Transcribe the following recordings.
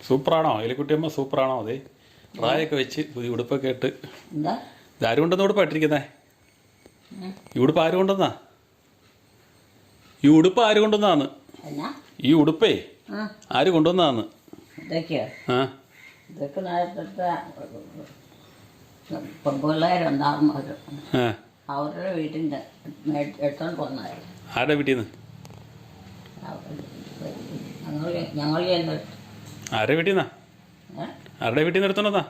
സൂപ്പറാണോ? എലിക്കുട്ടിയമ്മ സൂപ്പറാണോ അതെ റായൊക്കെ വെച്ച് പുതിയ ഉടുപ്പൊക്കെ ഇട്ട് ആര് കൊണ്ടുവന്ന ഉടുപ്പാ ഇട്ടിരിക്കുന്നേ? ഈ ഉടുപ്പ് ആര് കൊണ്ടുവന്നാ ഈ ഉടുപ്പ് ആര് കൊണ്ടുവന്നാന്ന് ഈ ഉടുപ്പേ ആര് കൊണ്ടുവന്നാന്ന്? ആ. ഇതൊക്കെ നേരത്തെ അവരുടെ വീട്ടിന്റെ എടുത്തോണ്ട് പോന്നായിരുന്നു ആരുടെ വീട്ടിൽ നിന്ന് ഞങ്ങൾ ഞങ്ങൾ ചെന്ന് ആരുടെ വീട്ടിൽ നിന്നാ ഏ? ആരുടെ വീട്ടിൽ നിന്ന് എടുത്തോണ്ടാ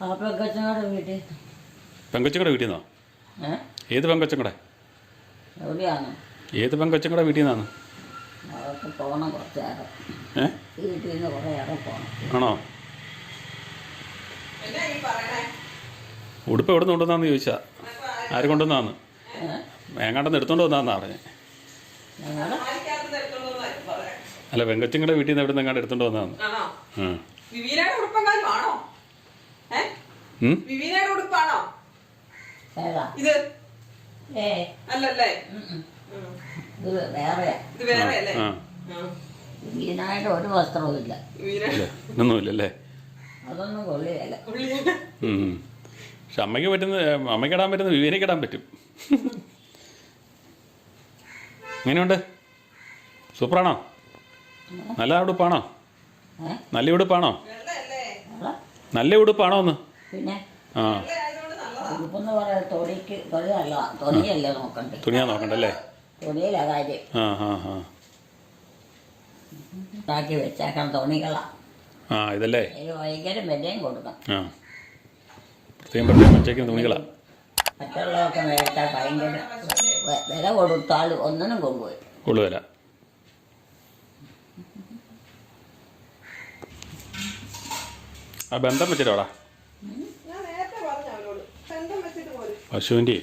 ആ പെങ്കച്ചങ്ങളുടെ വീട്ടിൽ. പെങ്കൊച്ചങ്ങളുടെ വീട്ടിൽ നിന്നോ ഏത് പെങ്കൊച്ചങ്ങളുടെ എവിടെയാണ്? ഏത് പെങ്കൊച്ചങ്ങളുടെ വീട്ടിൽ നിന്നാണ് അവർക്ക് പോകണം കുറച്ച് നേരം. ഏ? വീട്ടിൽ നിന്ന് കുറേ ഏറെ പോകണം ആണോ? ഉടുപ്പ് എവിടെ നിന്ന് കൊണ്ടുവന്നാന്ന് ചോദിച്ചാ? ആര് കൊണ്ടുവന്നാന്ന്? വേങ്ങാണ്ടെന്ന് എടുത്തോണ്ട് വന്നാന്നാ പറഞ്ഞേ. അല്ല വെങ്കച്ചിങ്ങളുടെ വീട്ടിൽ നിന്ന് എവിടെ നിന്ന് എങ്ങാണ്ട് എടുത്തോണ്ട് വന്നാന്ന് ഒരു വസ്ത്രവും ഇല്ല. ഒന്നുമില്ലല്ലേ അതൊന്നും കൊള്ളിയല്ല. പക്ഷെ അമ്മയ്ക്ക് പറ്റുന്ന അമ്മയ്ക്ക് ഇടാൻ പറ്റുന്ന വിവേനയ്ക്ക് ഇടാൻ പറ്റും. എങ്ങനെയുണ്ട്? സൂപ്പറാണോ? നല്ല ഉടുപ്പാണോ? നല്ല ഉടുപ്പാണോ? നല്ല ഉടുപ്പാണോ ഒന്ന്? ആ. തുണിയാ നോക്കണ്ടല്ലേ? തുണിയിലാ കാര്യം. ആ ആ ആ. ഉണ്ടാക്കി വെച്ചേക്കണം തുണികളാ ആ ഇതല്ലേ? ഭയങ്കര വിലയും കൊടുക്കണം. ആ. പ്രത്യേകം പ്രത്യേകം വെച്ചേക്കുന്ന മറ്റുള്ളതൊക്കെ മേടിച്ചാൽ ഭയങ്കര വില കൊടുത്താൽ ഒന്നിനും കൊണ്ടുപോയി. കൊള്ളുവില ആ ബന്ധം വെച്ചിട്ടോടാ പശുവിന്റെ.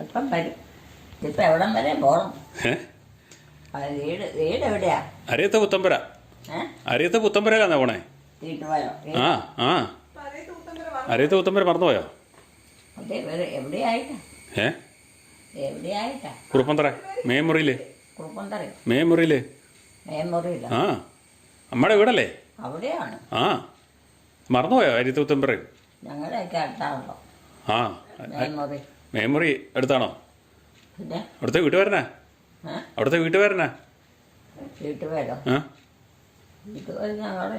എപ്പം വരും? ഇപ്പം എവിടം വരെ വീട് വീട് എവിടെയാ? അരിയത്തെ പുത്തമ്പര. ഏ? അരിയത്തെ പുത്തമ്പരയിലാന്നാ പോണേ? ആ ആ. അരിയത്തെ പുത്തമ്പര മറന്നുപോയോ ഏ? കുറുപ്പന്തറ. മേമുറിയിൽ. മേമുറിയിൽ. ആ. അമ്മയുടെ വീടല്ലേ? ആ. മറന്നുപോയോ അരിയത്തെ പുത്തമ്പര? ആ. മേമുറി. എടുത്താണോ പിന്നെ? അവിടുത്തെ വീട്ടുകാരനാ അവിടുത്തെ വീട്ടുകാരനാ വീട്ടുകാരോ ആ? വീട്ടുപേര് ഞങ്ങളുടെ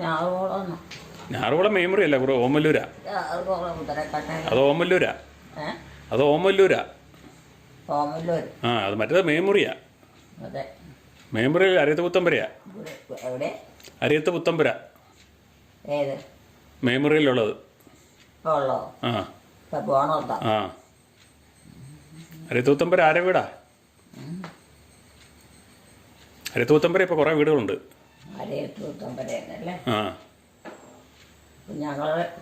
ഞാറുകുളം അല്ല? കുറേ ഓമല്ലൂരാ. അത് ഓമല്ലൂരാ. അത് ഓമല്ലൂരാ. ആ അത് മറ്റേത് മേമുറിയാ മേമുറി അരിയത്ത് പുത്തമ്പരയാ. അരിയത്ത് പുത്തമ്പര. മേമുറിയിലുള്ളത് ആ. ആ. അരിയത്ത് തൂത്തമ്പര ആരെ വീടാ? അരിയത്ത് തൂത്തമ്പര ഇപ്പോൾ കുറേ വീടുകളുണ്ട്. ആ. ഞങ്ങളുടെ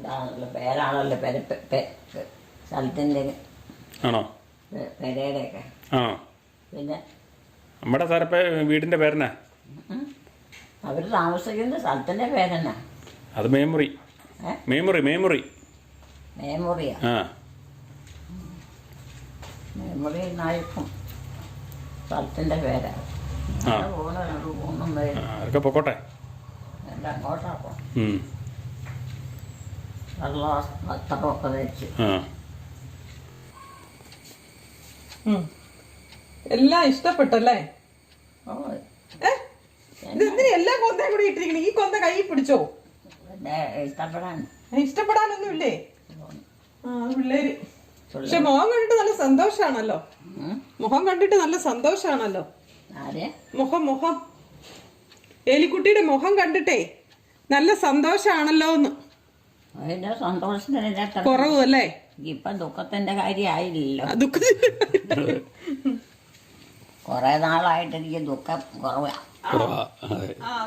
ഇതാണല്ലോ പേരാണല്ലോ പെര പെ- പെ- പെ- സ്ഥലത്തിന്റെ ആണോ? പെ- പെരയുടെയൊക്കെ ആ. പിന്നെ? നമ്മുടെ സാറപ്പ വീടിന്റെ പേരനാ അവർ താമസിക്കുന്ന സ്ഥലത്തിന്റെ പേരെന്നാ? അത് മേമുറി. മേമുറി മേമുറി. മേമുറിയാ? ആ. മേമുറി എന്നായിരിക്കും സ്ഥലത്തിന്റെ പേരാ. ആ. പോകണ മൂന്നും ആ, പേര്. അതൊക്കെ പൊക്കോട്ടെ. എല്ലാം. വെള്ള വസ്ത്രമൊക്കെ വെച്ച് ഇഷ്ടപ്പെട്ടല്ലേ? ഇതെന്തിനാ എല്ലാ കൊന്തയും കൂടി ഇട്ടിരിക്കണേ? ഈ കൊന്ത കൈ പിടിച്ചോ? ഇഷ്ടപ്പെടാൻ. ഇഷ്ടപ്പെടാനൊന്നും ഇല്ലേ ആ പിള്ളേര്. പക്ഷെ മുഖം കണ്ടിട്ട് നല്ല സന്തോഷാണല്ലോ. മുഖം കണ്ടിട്ട് നല്ല സന്തോഷാണല്ലോ. ആരെ? മുഖം മുഖം എലിക്കുട്ടിയുടെ മുഖം കണ്ടിട്ടേ നല്ല സന്തോഷാണല്ലോ എന്ന്. കുറവ് അല്ലേ? ഇപ്പൊ ദുഃഖത്തിന്റെ കാര്യമായില്ലല്ലോ. ദുഃഖ. കുറെ നാളായിട്ട് എനിക്ക് ദുഃഖം കുറവാ.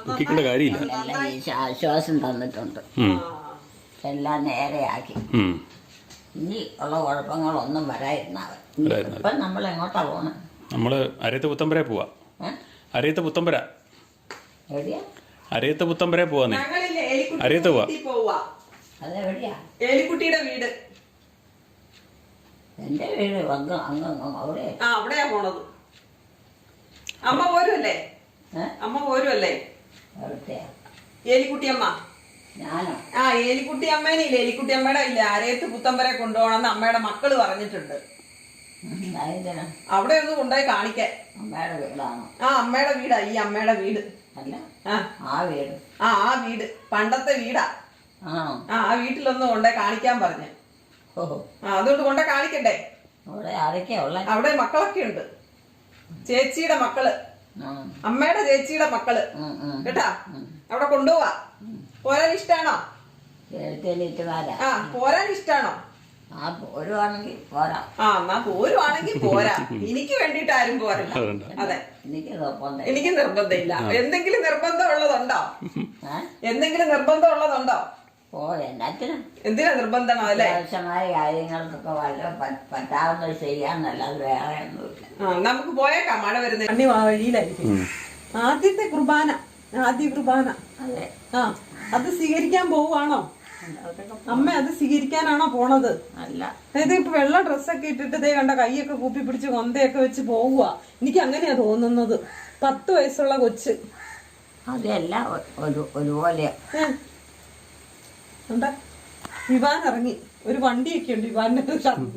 ദുഃഖിക്കേണ്ട കാര്യമില്ല. ആശ്വാസം തന്നിട്ടുണ്ട്. എല്ലാം നേരെയാക്കി. ഇനി ഉള്ള കുഴപ്പങ്ങളൊന്നും വരാതിരുന്നാൽ വരാതിരുന്നാൽ ഇപ്പം നമ്മൾ എങ്ങോട്ടാ നമ്മൾ അരയത്ത് പുത്തമ്പര പോവാ? അരയത്ത് പുത്തമ്പര. അരയത്ത് പുത്തമ്പരെ പോവാന്നേ ഞങ്ങളില്ലേ അരിയത്ത് പോവാ. പോവാ. എലിക്കുട്ടിയുടെ വീട്. എന്റെ വീട് അങ്ങ് അങ്ങ് അങ്ങ് അവിടെ. ആ അവിടെയാ പോണത്. അമ്മ പോരുമല്ലേ അമ്മ പോരുമല്ലേ എലിക്കുട്ടിയമ്മ ആ ഏലിക്കുട്ടി അമ്മേനെ ഇല്ല? ഏലിക്കുട്ടി അമ്മയുടെ ഇല്ല? അരയത്ത് പുത്തമ്പരെ കൊണ്ടുപോകണമെന്ന് അമ്മയുടെ മക്കൾ പറഞ്ഞിട്ടുണ്ട്. അവിടെ ഒന്ന് കൊണ്ടുപോയി കാണിക്കാൻ. അമ്മയുടെ വീടാണോ? ആ അമ്മയുടെ വീടാ ഈ അമ്മയുടെ വീട്. അല്ല ആ. ആ വീട്. ആ ആ വീട്. പണ്ടത്തെ വീടാ. ആ ആ വീട്ടിലൊന്ന് കൊണ്ടുപോയി കാണിക്കാൻ പറഞ്ഞു. ആ അതുകൊണ്ട് കൊണ്ടേ കാണിക്കണ്ടേ? അവിടെ ആരൊക്കെയാ അവിടെ മക്കളൊക്കെ ഉണ്ട്. ചേച്ചിയുടെ മക്കൾ. അമ്മയുടെ ചേച്ചിയുടെ മക്കൾ. കേട്ടാ? അവിടെ കൊണ്ടുപോവാ. പോരാൻ ഇഷ്ടാണോ ആ പോരാൻ ഇഷ്ടാണോ ആ പോരുവാണെങ്കിൽ പോരാ. ആ എന്നാ പോരുവാണെങ്കിൽ പോരാ. എനിക്ക് വേണ്ടിട്ട് ആരും പോരാ അതെ. എനിക്ക് നിർബന്ധം എനിക്ക് നിർബന്ധമില്ല. എന്തെങ്കിലും നിർബന്ധം ഉള്ളതുണ്ടോ എന്തെങ്കിലും നിർബന്ധം ഉള്ളതുണ്ടോ ഓ എന്നാത്തിനും എന്തിനാ നിർബന്ധം അല്ലേ? ആവശ്യമായ കാര്യങ്ങൾക്കൊക്കെ വല്ല പ- പറ്റാവുന്നത് ചെയ്യാന്നല്ലാതെ വേറെ ഒന്നുമില്ല. ആ നമുക്ക് പോയേക്കാം. മഴ വരുന്ന. വഴിയിലായിരിക്കും ആദ്യത്തെ കുർബാന. ആദ്യ കുർബാന. അതെ. ആ. അത് സ്വീകരിക്കാൻ പോവുകയാണോ? അമ്മ അത് സ്വീകരിക്കാനാണോ പോണത്? അല്ല. അതായത് ഇപ്പൊ വെള്ള ഡ്രസ്സൊക്കെ ഇട്ടിട്ട് ദേ കണ്ട കൈയൊക്കെ കൂപ്പി പിടിച്ച് കൊന്തയൊക്കെ വെച്ച് പോവുക. എനിക്ക് അങ്ങനെയാ തോന്നുന്നത്. പത്ത് വയസ്സുള്ള കൊച്ച്. അതെല്ലാം ഒരുപോലെ. എന്താ? വിവാൻ ഇറങ്ങി. ഒരു വണ്ടിയൊക്കെ ഉണ്ട് വിവാന്റെ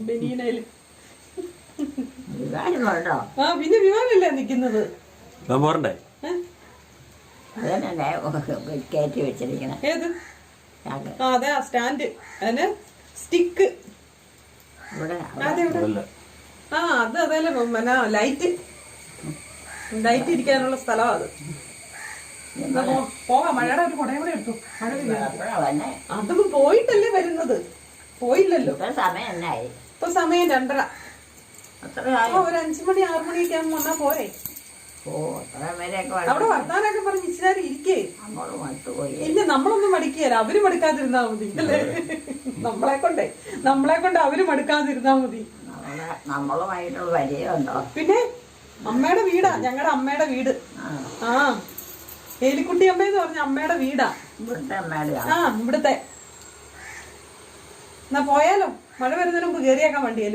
ബനീനയിൽ ആ പിന്നെ വിവാനല്ലേ നിക്കുന്നത്? ഞാൻ പോരണ്ടേ? ഏ? കയറ്റി വെച്ചിരിക്കണേ. ഏത്? അതെ ആ സ്റ്റാൻഡ്. അതിന് സ്റ്റിക്ക്. ആ അത് അതല്ലേ പിന്നെ ലൈറ്റ്. ലൈറ്റ് ഇരിക്കാനുള്ള സ്ഥലമാണ് അത്. എന്നാ പോ- പോകാം മഴയുടെ ഒരു കുടയും കൂടെ എടുത്തു? അതും പോയിട്ടല്ലേ വരുന്നത്. പോയില്ലല്ലോ. ഇപ്പൊ സമയം എന്നായി? ഇപ്പൊ സമയം രണ്ടര. അത്ര ഒരു അഞ്ചു മണി ആറു മണിയൊക്കെ ആകുമ്പോ വന്നാ പോരെ. ഓ അത്ര വരെയൊക്കെ അവിടെ വർത്താനൊക്കെ പറഞ്ഞ് ഇച്ചിരി ഇരിക്കേ. നമ്മൾ മട്ടുപോയി ഇല്ല നമ്മളൊന്നും മടിക്കുകയല്ല അവർ മടുക്കാതിരുന്നാ മതി അല്ലേ? നമ്മളെ കൊണ്ടേ. നമ്മളെ കൊണ്ട് അവർ മടുക്കാതിരുന്നാ മതി. നമ്മളെ നമ്മളുമായിട്ടുള്ള പരിചയമുണ്ടോ? പിന്നെ അമ്മയുടെ വീടാ ഞങ്ങളുടെ അമ്മയുടെ വീട്. ആ. ഏലിക്കുട്ടി അമ്മ അമ്മയെന്ന് പറഞ്ഞ അമ്മയുടെ വീടാ. ഇവിടുത്തെ അമ്മയുടെ ആ ഇവിടുത്തെ. എന്നാ പോയാലോ? മഴ വരുന്നതിന് മുമ്പ് കയറിയേക്കാം വണ്ടിയിൽ.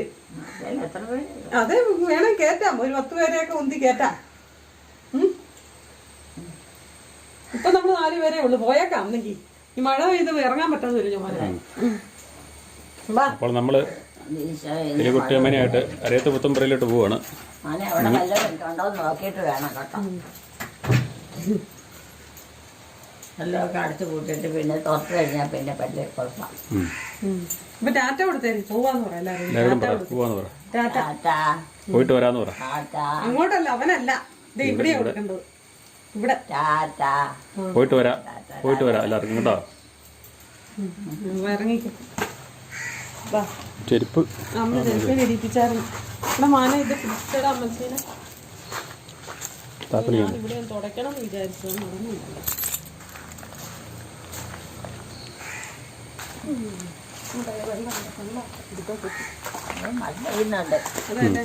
എത്ര പേര്? അതെ വേണം കേറ്റാം. ഒരു പത്ത് പേരെയൊക്കെ ഉന്തി കേറ്റാം. ഇപ്പൊ നമ്മൾ നാല് പേരേ ഉള്ളു. പോയേക്കാം. എന്നെങ്കിൽ ഈ മഴ പെയ്ത് ഇറങ്ങാൻ പറ്റാതെ വരും. വാ അപ്പോൾ നമ്മൾ ഈശോ എലികുട്ടിയമ്മനായിട്ട് അരയത്ത് പുത്തമ്പരയിലോട്ട് പോവാണ്. നോക്കിയിട്ട് വേണം കേട്ടോ. എല്ലാം അടച്ചു കൂട്ടിയിട്ട് പിന്നെ തുറത്ത് കഴിഞ്ഞാൽ പിന്നെ പല്ല് കുഴപ്പം. ടാറ്റ കൊടുത്തേ. പോവാന്ന് പറയാം പോയിട്ട് വരാന്ന് പറ. ടാറ്റാ. അങ്ങോട്ടല്ല അവനല്ല. ഇവിടെ. കൊടുക്കേണ്ടത്. ഇവിടെ പോയിട്ട് വരാ പോയിട്ട് വരാം എല്ലാവർക്കും കേട്ടോ ഉം, ഇറങ്ങിക്കോ വാ ചെരുപ്പ് അമ്മ ചെറുപ്പം ഇടിപ്പിച്ചായിരുന്നു ഇവിടെ മാന ഇത് പിടിച്ചടാ അമ്മച്ചീനെ ഇവിടെ തുടയ്ക്കണം എന്ന് വിചാരിച്ചു അത് നടന്നില്ല അത് മഴ പെയ്യുന്നുണ്ട് ഉണ്ട്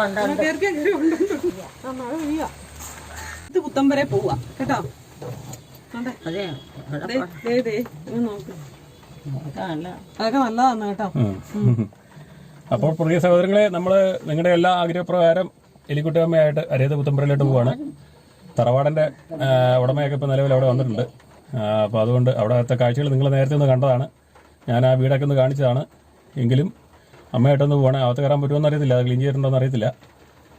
ഉണ്ട് ഉണ്ട് മഴ പെയ്യാ ഇത് വരെ പോവാ. കേട്ടോ? അതൊക്കെ നല്ലതാണ് കേട്ടോ. അപ്പോൾ പ്രിയ സഹോദരങ്ങളെ നമ്മൾ നിങ്ങളുടെ എല്ലാ ആഗ്രഹപ്രകാരം എലിക്കുട്ടിയമ്മയായിട്ട് അരേത് പുത്തമ്പരയിലോട്ട് പോവാണ്. തറവാടിന്റെ ഉടമയൊക്കെ ഇപ്പോൾ നിലവിൽ അവിടെ വന്നിട്ടുണ്ട്. അപ്പോൾ അതുകൊണ്ട് അവിടുത്തെ കാഴ്ചകൾ നിങ്ങൾ നേരത്തെ ഒന്ന് കണ്ടതാണ്. ഞാൻ ആ വീടൊക്കെ ഒന്ന് കാണിച്ചതാണ്. എങ്കിലും അമ്മയായിട്ടൊന്ന് പോവാണ്. അകത്ത് കയറാൻ പറ്റുമോ അറിയത്തില്ല. അത് ക്ലീൻ ചെയ്തിട്ടുണ്ടോ എന്ന് അറിയത്തില്ല.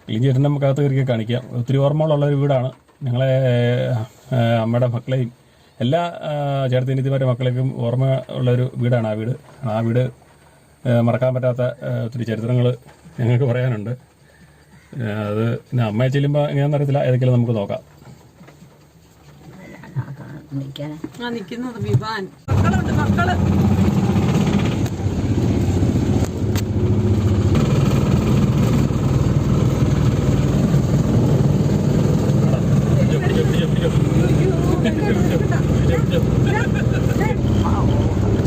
ക്ലീൻ ചെയ്തിട്ട് നമുക്ക് അകത്ത് കയറി കാണിക്കാം. ഒത്തിരി ഓർമ്മകളുള്ള ഒരു വീടാണ്. ഞങ്ങളെ അമ്മയുടെ മക്കളെയും എല്ലാ ചേർത്തിനിധിമാരുടെ മക്കളേക്കും ഓർമ്മ ഉള്ളൊരു വീടാണ് ആ വീട്. ആ വീട് മറക്കാൻ പറ്റാത്ത ഒത്തിരി ചരിത്രങ്ങൾ ഞങ്ങൾക്ക് പറയാനുണ്ട്. അത് പിന്നെ അമ്മയെ ചെല്ലുമ്പോൾ എങ്ങനെയാണെന്ന് അറിയത്തില്ല. ഏതെങ്കിലും നമുക്ക് നോക്കാം. നിൽക്കുന്നത് വിവാൻ. മക്കളുണ്ട് മക്കൾ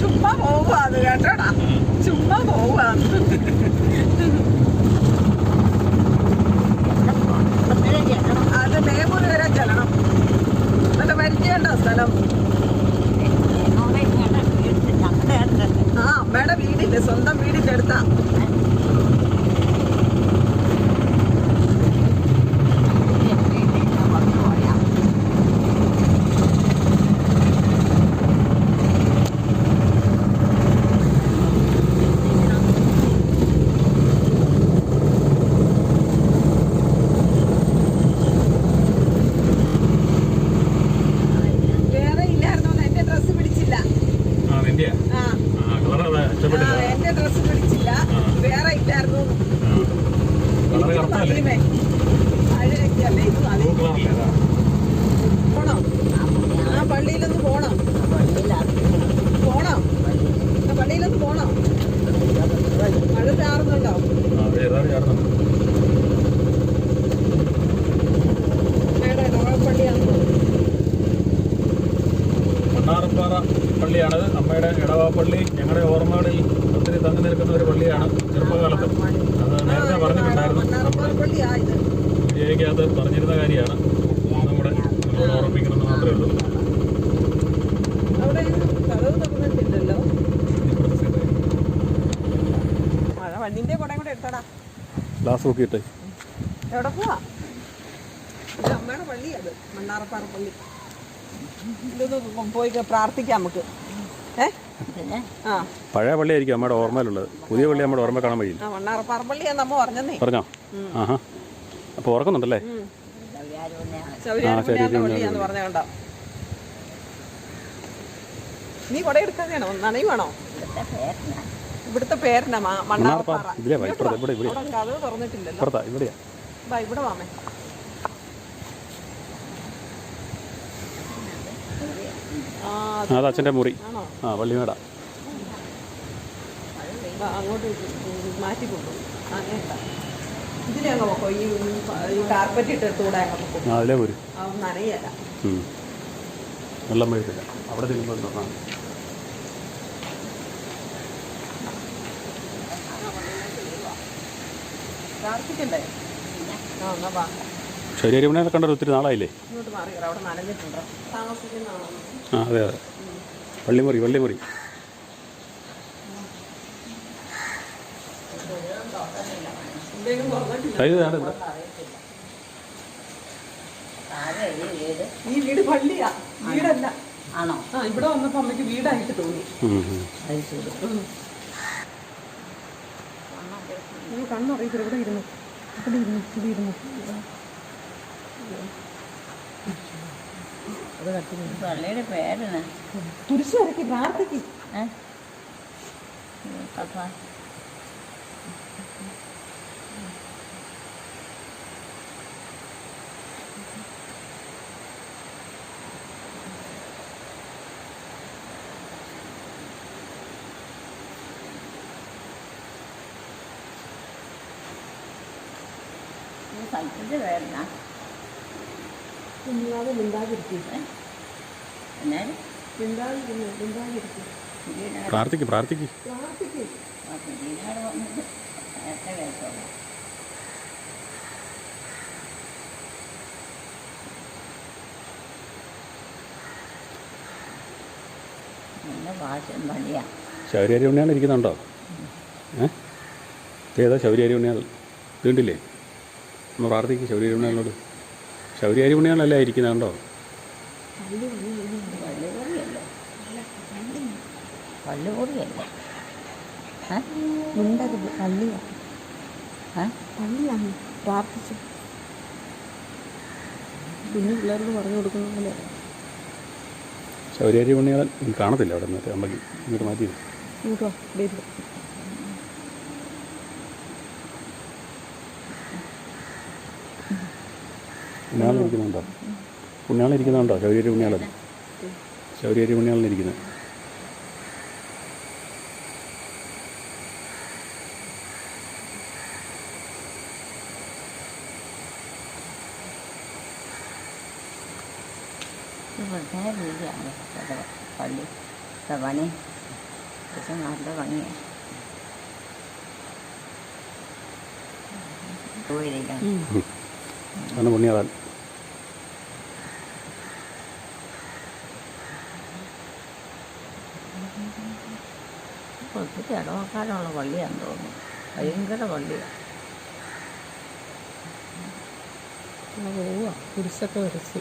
ചുമ്മാ പോവുക അത് കേട്ടോടാ ചുമ്മാ പോവുക പള്ളിയല്ലേ ഇത് അതേ ബ്ലൂ കളറല്ലേ അതാ പോണോ ആ പള്ളിയിലൊന്ന് പോണോ പോണോ ആ പള്ളിയിലൊന്ന് പോണോ മഴ ചാറുന്നുണ്ടോ ആ, അത് ഏതാണ്ട് ചേർന്നുണ്ട് മേടെ പള്ളിയാണെന്ന് മണ്ണാറപ്പാറ പള്ളിയാണത് അമ്മയുടെ ഇടവ പള്ളി ഞങ്ങളുടെ ഓർമ്മകളിൽ ഒത്തിരി തങ്ങി നിൽക്കുന്ന ഒരു പള്ളിയാണ് ചെറുപ്പകാലത്ത്. അത് നേരത്തെ പറഞ്ഞിട്ടുണ്ടായിരുന്നു. ഇത് വീഡിയോയ്ക്കകത്ത് പറഞ്ഞിരുന്ന കാര്യമാണ്. നമ്മുടെ നിങ്ങളോട് ഓർമ്മിക്കണമെന്ന് മാത്രമേ ഉള്ളൂ. ഗ്ലാസ് നോക്കിയിട്ട് എവിടെ പോവാ? അമ്മയുടെ പള്ളി അത് മണ്ണാറപ്പാറ പള്ളി. ഇതൊന്ന് പോയി പ്രാർത്ഥിക്കാം നമുക്ക്. പഴയ പള്ളിയായിരിക്കും അമ്മയുടെ ഓർമ്മയിലുള്ളത്. പുതിയ പള്ളി നമ്മുടെ ഓർമ്മ കാണാൻ വഴിയില്ല. പറഞ്ഞോ? ആഹാ. അപ്പോൾ ഓർക്കുന്നുണ്ടല്ലേ? നീ കൊട എടുക്കാതെയാണോ നനയുവാണോ ഇവിടുത്തെ ഇവിടെ, ഇവിടെ. തുറന്നിട്ടില്ലല്ലോ. ഇവിടെയാ. ഇവിടെ വാമേ. ആ അത് അച്ഛന്റെ മുറി. ആ പള്ളിമേട. ബാ, അങ്ങോട്ട് മാറ്റി കൊണ്ടുപോകും അങ്ങനെയല്ല ഇതിലെ അങ്ങ് പോക്കോ ഈ കാർപ്പറ്റ് ഇട്ടെടുത്തൂടെ അങ്ങ് പോക്കും ആ അതിലേ പോര്? അത് നനയല്ല. വെള്ളം അവിടെ ചെല്ലുമ്പോൾ ആ. പ്രാർത്ഥിക്കണ്ടേ ആ എന്നാ വാ. ശരീരവിനെ കണ്ടത് ഒത്തിരി നാളായില്ലേ? ഇങ്ങോട്ട് മാറി അവിടെ നനഞ്ഞിട്ടുണ്ടോ. താമസിക്കുന്നതാണോ? ആ അതെ അതെ. വള്ളിമുറി പള്ളിമുറി എന്തെങ്കിലും തുറന്നിട്ടില്ല കൈ ഇതാണ് ഇവിടെ വീട് ഈ വീട് പള്ളിയാ. വീടല്ല. ആണോ? ആ ഇവിടെ വന്നപ്പോ അമ്മയ്ക്ക് വീടായിട്ട് തോന്നി. കണ്ണറിയത്തില്ല ഇവിടെ ഇരുന്നു. ഇവിടെ ഇരുന്നു. ഇവിടെ ഇരുന്നു. പള്ളിയുടെ പേരാണ് തുരിശ് വരക്കി പ്രാർത്ഥിക്കും. ഏ? വേണ്ട കുഞ്ഞാവ് മിണ്ടാതിരിക്കും. മിണ്ടാതിരുന്നു പ്രാർത്ഥിക്ക് പ്രാർത്ഥിക്ക്. ശൗര്യാരി ഉണ്ണിയാണ് ഇരിക്കുന്നുണ്ടോ? ഏ? ഇത് ഏതാ ശൗര്യാരി ഉണ്ണിയാൾ വീണ്ടില്ലേ? നമ്മൾ പ്രാർത്ഥിക്കും ശൗരി ഉണ്ണിയാളോട് ശൗരി ഉണ്ണിയാളല്ലേ ഇരിക്കുന്നുണ്ടോ പള്ളിപൊടിയല്ലേ പള്ളിപൊടിയല്ലേ ഏ? മിണ്ടരുത് പള്ളിയാ ഏ? പള്ളിയാണ് പ്രാർത്ഥിച്ചു കുഞ്ഞു പിള്ളേർക്ക് പറഞ്ഞു കൊടുക്കുന്ന പോലെ. ശൗര്യാരി ഉണ്ണിയാൾ കാണത്തില്ല അവിടെ നിന്ന്. അമ്മയ്ക്ക് ഇങ്ങോട്ട് മാറ്റി ഇങ്ങോട്ട് ഉണ്ണിയാളിൽ ഇരിക്കുന്നുണ്ടോ ശൗര്യാരി ഉണ്ണിയാളൻ ശൗര്യാരി പ്രത്യേക രീതിയാണ് ഇവിടെ പള്ളി. പണി. പക്ഷെ നല്ല പണിയാണ്. പോയിരിക്കണം അതാണ് പുണ്യാളൻ ഒത്തിരി ഇടവക്കാരുള്ള പള്ളിയാണെന്ന് തോന്നുന്നു. ഭയങ്കര പള്ളിയാണ് പോവാ കുരിശൊക്കെ വരച്ച്.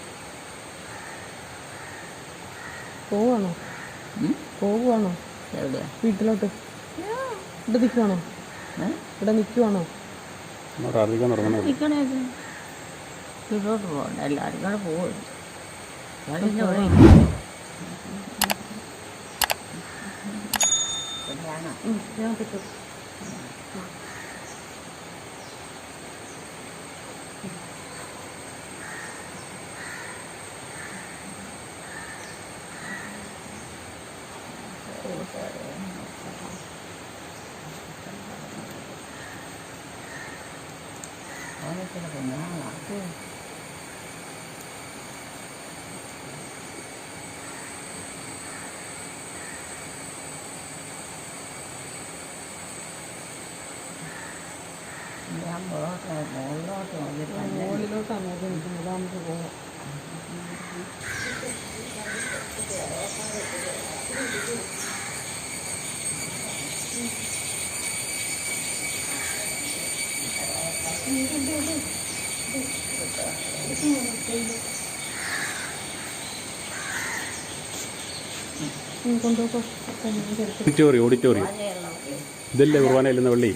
പോവാണോ? പോവുകയാണോ എവിടെയാ? വീട്ടിലോട്ട്. ഇവിടെ നിൽക്കുവാണോ? ഇവിടെ നിൽക്കുവാണോ? പ്രാർത്ഥിക്കാൻ തുടങ്ങണേ. ഇതിലോട്ട് പോകണ്ട എല്ലാവരും കൂടെ പോകും എല്ലാവരും ഇവിടെ ഞാൻ കിട്ടും. Ahora se lo നമുക്ക് പോകാം ഓഡിറ്റോറിയം ഇതല്ലേ കുർബാനയിൽ നിന്ന് പള്ളി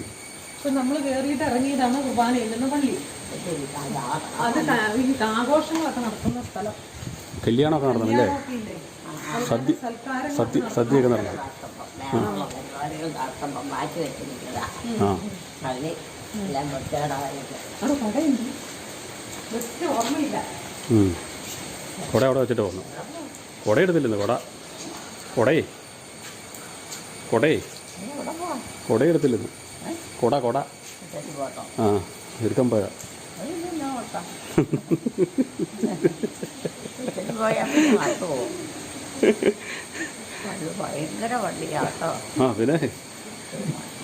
ഇപ്പൊ നമ്മൾ കയറിയിട്ട് ഇറങ്ങിയതാണ് കുർബാന ഇല്ലെന്ന പള്ളി. അത് ആഘോഷങ്ങളൊക്കെ നടക്കുന്ന സ്ഥലം. കല്യാണമൊക്കെ നടന്നില്ലേ സദ്യ സദ്യ സദ്യ സദ്യയൊക്കെ നടന്നു. കുട അവിടെ വെച്ചിട്ട് വന്നു. കൊട എടുത്തില്ലെന്ന് കുട. കുടയേ കുടയേ പോവാം? കുട കൊട. ആ എടുക്കാൻ പോയാ ഭയങ്കര വണ്ടിയാട്ടോ ആ പിന്നെ?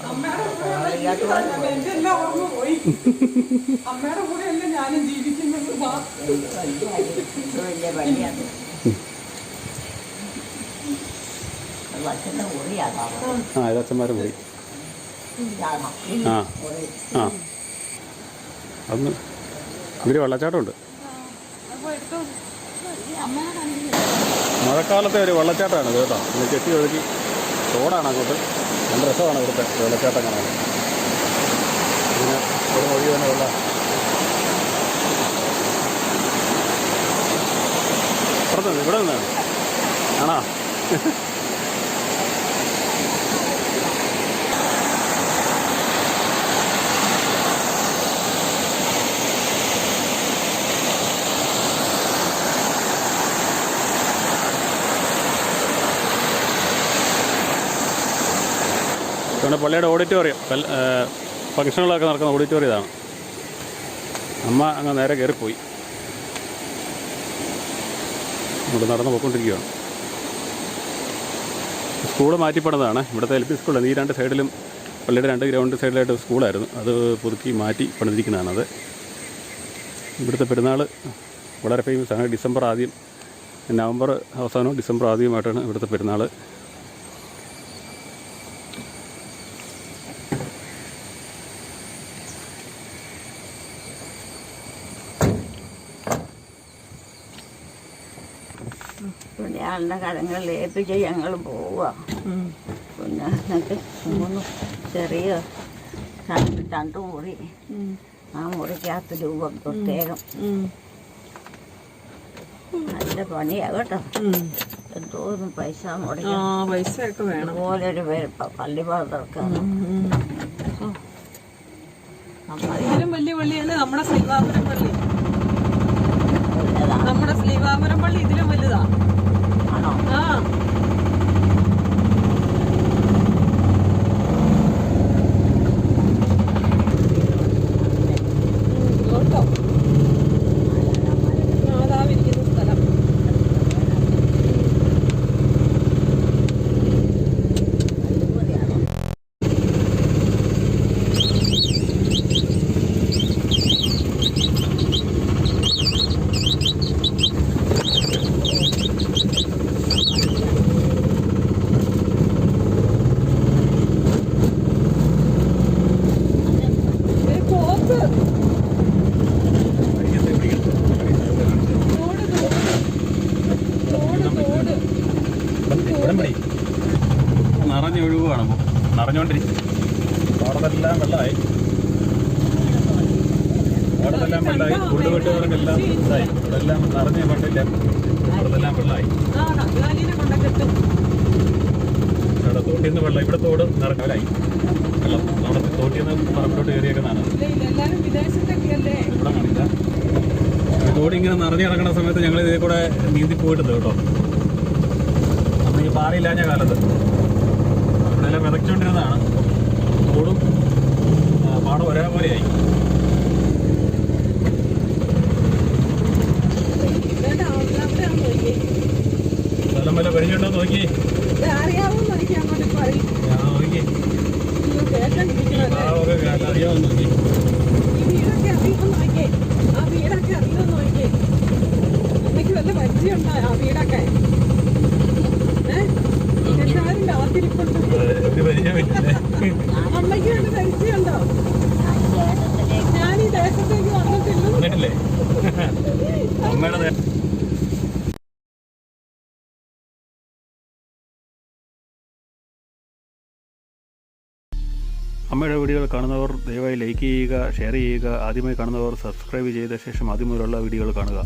അമ്മയുടെ ഞാനും ആ ഇതച്ഛന്മാരെ ഇതാണോ ആ. ആ. അന്ന് ഇവിടെ വെള്ളച്ചാട്ടമുണ്ട്. മഴക്കാലത്തെ ഒരു വെള്ളച്ചാട്ടമാണ് കേട്ടോ. പിന്നെ കെട്ടി ഒഴുകി തോടാണ് അങ്ങോട്ട്. നല്ല രസമാണ് ഇവിടുത്തെ വെള്ളച്ചാട്ടം കാണാൻ പിന്നെ ഒരു വഴി തന്നെ വെള്ളം ഇവിടെ നിന്നാണ്. ആണോ? ഇതാണ് പള്ളിയുടെ ഓഡിറ്റോറിയം ഫംഗ്ഷനുകളൊക്കെ നടക്കുന്ന ഓഡിറ്റോറിയം ഇതാണ് അമ്മ അങ്ങ് നേരെ കയറിപ്പോയി. ഇവിടെ നടന്ന് പോയിക്കൊണ്ടിരിക്കുകയാണ്. സ്കൂൾ മാറ്റിപ്പണതാണ്. ഇവിടുത്തെ എൽ പി സ്കൂളാണ് ഈ രണ്ട് സൈഡിലും പള്ളിയുടെ രണ്ട് ഗ്രൗണ്ട് സൈഡിലായിട്ട് സ്കൂളായിരുന്നു. അത് പുതുക്കി മാറ്റി പണിതിരിക്കുന്നതാണ് അത്. ഇവിടുത്തെ പെരുന്നാൾ വളരെ ഫേമസ് ആണ്. ഡിസംബർ ആദ്യം നവംബർ അവസാനവും ഡിസംബർ ആദ്യമായിട്ടാണ് ഇവിടുത്തെ പെരുന്നാൾ ആളുടെ കടങ്ങളിൽ ഏൽപ്പിച്ച് ഞങ്ങൾ പോവുക. പിന്നെ എന്നിട്ട് മൂന്ന് ചെറിയ രണ്ട് മുറി ആ മുറിക്കകത്ത് രൂപം പ്രത്യേകം. നല്ല പണിയാ കേട്ടോ. എന്തോന്നും പൈസ മുടക്കി. പൈസയൊക്കെ വേണം. പള്ളി പാത്രക്കാം ഇതിലും വലിയ പള്ളിയല്ലേ? നമ്മുടെ ശ്രീകാപുരം പള്ളി. നമ്മുടെ പള്ളി ഇതിലും വലുതാ. ആണോ വെള്ളമായി ഇവിടെ തോട്ടിൽ നിന്ന് വെള്ളം ഇവിടെ തോട് നിറക്കലായി വെള്ളം അവിടെ തോട്ടിൽ നിന്ന് പറമ്പിലോട്ട് കയറിയേക്കുന്നതാണ് ഇവിടെ കാണില്ല. തോട് ഇങ്ങനെ നിറഞ്ഞു കിടക്കുന്ന സമയത്ത് ഞങ്ങൾ ഇതിൽ കൂടെ നീന്തി പോയിട്ടുണ്ട് കേട്ടോ. അന്ന് ഈ പാറയില്ലാഞ്ഞ കാലത്ത്. ഇവിടെയെല്ലാം വിതച്ചുകൊണ്ടിരുന്നതാണ് തോടും പാടം ഒരേപോലെയായി. aqui. അമ്മയുടെ വീഡിയോകൾ കാണുന്നവർ ദയവായി ലൈക്ക് ചെയ്യുക ഷെയർ ചെയ്യുക ആദ്യമായി കാണുന്നവർ സബ്സ്ക്രൈബ് ചെയ്ത ശേഷം ആദ്യം മുതലുള്ള വീഡിയോകൾ കാണുക.